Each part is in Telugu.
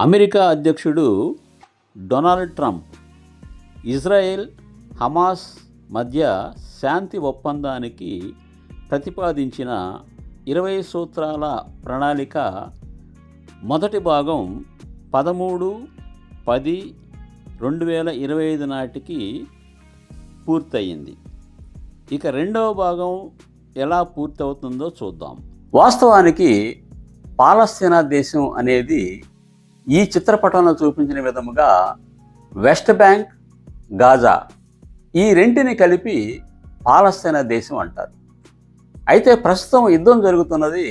అమెరికా అధ్యక్షుడు డొనాల్డ్ ట్రంప్ ఇజ్రాయెల్ హమాస్ మధ్య శాంతి ఒప్పందానికి ప్రతిపాదించిన ఇరవై సూత్రాల ప్రణాళిక మొదటి భాగం పదమూడు పది రెండు వేల ఇరవై ఐదు నాటికి పూర్తయింది. ఇక రెండవ భాగం ఎలా పూర్తవుతుందో చూద్దాం. వాస్తవానికి పాలస్తీనా దేశం అనేది ఈ చిత్రపటంలో చూపించిన విధముగా వెస్ట్ బ్యాంక్ గాజా ఈ రెంటిని కలిపి పాలస్తీనా దేశం అంటారు. అయితే ప్రస్తుతం యుద్ధం జరుగుతున్నది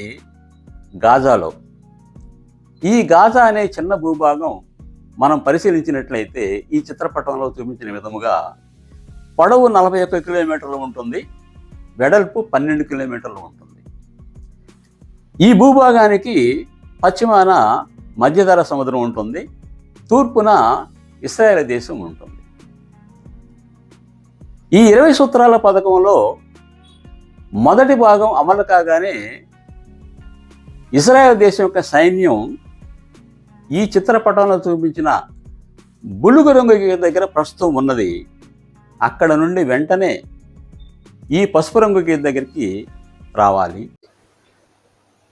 గాజాలో. ఈ గాజా అనే చిన్న భూభాగం మనం పరిశీలించినట్లయితే ఈ చిత్రపటంలో చూపించిన విధముగా పొడవు నలభై ఒక్క కిలోమీటర్లు ఉంటుంది వెడల్పు పన్నెండు కిలోమీటర్లు ఉంటుంది. ఈ భూభాగానికి పశ్చిమాన మధ్యధర సముద్రం ఉంటుంది. తూర్పున ఇస్రాయేల్ దేశం ఉంటుంది. ఈ ఇరవై సూత్రాల పథకంలో మొదటి భాగం అమలు కాగానే ఇస్రాయేల్ దేశం యొక్క సైన్యం ఈ చిత్రపటంలో చూపించిన బులుగు రంగు దగ్గర ప్రస్తుతం ఉన్నది. అక్కడ నుండి వెంటనే ఈ పసుపు రంగు గీత దగ్గరికి రావాలి.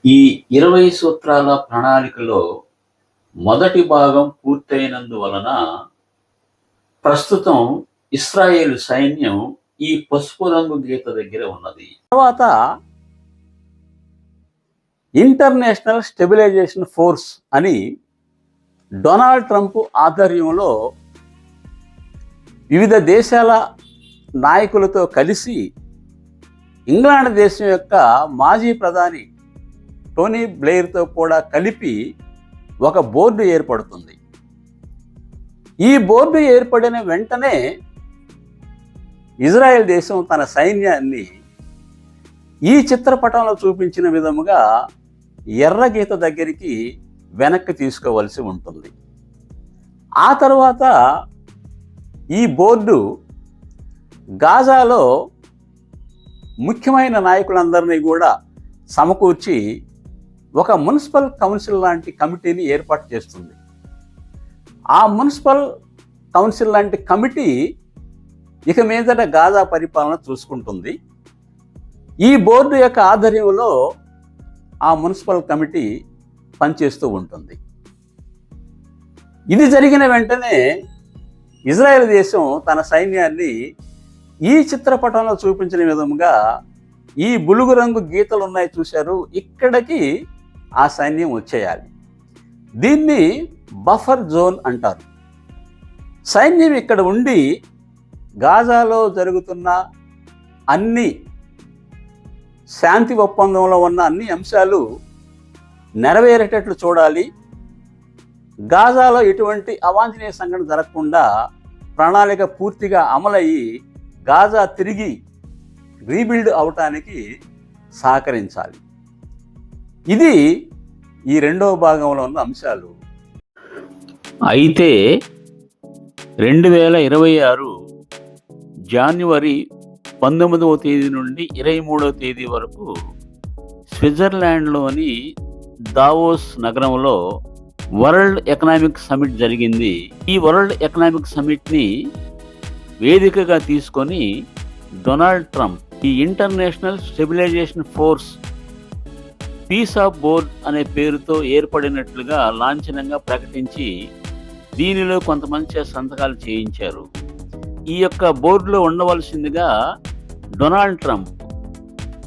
ఈ ఇరవై సూత్రాల ప్రణాళికలో మొదటి భాగం పూర్తయినందువలన ప్రస్తుతం ఇస్రాయేల్ సైన్యం ఈ పసుపు రంగు గీత దగ్గర ఉన్నది. తర్వాత ఇంటర్నేషనల్ స్టెబిలైజేషన్ ఫోర్స్ అని డొనాల్డ్ ట్రంప్ ఆధ్వర్యంలో వివిధ దేశాల నాయకులతో కలిసి ఇంగ్లాండ్ దేశం యొక్క మాజీ ప్రధాని టోనీ బ్లెయిర్తో కూడా కలిపి ఒక బోర్డు ఏర్పడుతుంది. ఈ బోర్డు ఏర్పడిన వెంటనే ఇజ్రాయెల్ దేశం తన సైన్యాన్ని ఈ చిత్రపటంలో చూపించిన విధముగా ఎర్రగీత దగ్గరికి వెనక్కి తీసుకోవలసి ఉంటుంది. ఆ తర్వాత ఈ బోర్డు గాజాలో ముఖ్యమైన నాయకులందరినీ కూడా సమకూర్చి ఒక మున్సిపల్ కౌన్సిల్ లాంటి కమిటీని ఏర్పాటు చేస్తుంది. ఆ మున్సిపల్ కౌన్సిల్ లాంటి కమిటీ ఇక మీదట గాజా పరిపాలన చూసుకుంటుంది. ఈ బోర్డు యొక్క ఆధ్వర్యంలో ఆ మున్సిపల్ కమిటీ పనిచేస్తూ ఉంటుంది. ఇది జరిగిన వెంటనే ఇజ్రాయెల్ దేశం తన సైన్యాన్ని ఈ చిత్రపటంలో చూపించిన విధముగా ఈ బులుగు రంగు గీతలు ఉన్నాయి చూశారు. ఇక్కడికి ఆ సైన్యం వచ్చేయాలి. దీన్ని బఫర్ జోన్ అంటారు. సైన్యం ఇక్కడ ఉండి గాజాలో జరుగుతున్న అన్ని శాంతి ఒప్పందంలో ఉన్న అన్ని అంశాలు నెరవేరేటట్లు చూడాలి. గాజాలో ఎటువంటి అవాంఛనీయ సంఘటన జరగకుండా ప్రణాళిక పూర్తిగా అమలయ్యి గాజా తిరిగి రీబిల్డ్ అవటానికి సహకరించాలి. ఇది ఈ రెండవ భాగంలో ఉన్న అంశాలు. అయితే రెండు వేల ఇరవై ఆరు జాన్వరి పంతొమ్మిదవ తేదీ నుండి ఇరవై మూడవ తేదీ వరకు స్విట్జర్లాండ్లోని దావోస్ నగరంలో వరల్డ్ ఎకనామిక్ సమిట్ జరిగింది. ఈ వరల్డ్ ఎకనామిక్ సమిట్ని వేదికగా తీసుకొని డొనాల్డ్ ట్రంప్ ఈ international stabilization force peace of board అనే పేరుతో ఏర్పడినట్లుగా లాంఛనంగా ప్రకటించి దీనిలో కొంతమంది చేత సంతకాలు చేయించారు. ఈ యొక్క బోర్డులో ఉండవలసిందిగా డొనాల్డ్ ట్రంప్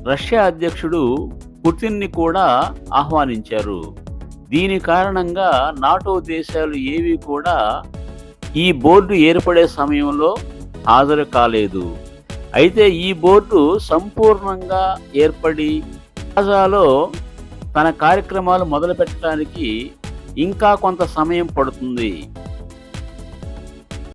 రష్యా అధ్యక్షుడు పుతిన్ని కూడా ఆహ్వానించారు. దీని కారణంగా నాటో దేశాలు ఏవి కూడా ఈ బోర్డు ఏర్పడే సమయంలో హాజరు కాలేదు. అయితే ఈ బోర్డు సంపూర్ణంగా ఏర్పడి గాజాలో తన కార్యక్రమాలు మొదలుపెట్టడానికి ఇంకా కొంత సమయం పడుతుంది.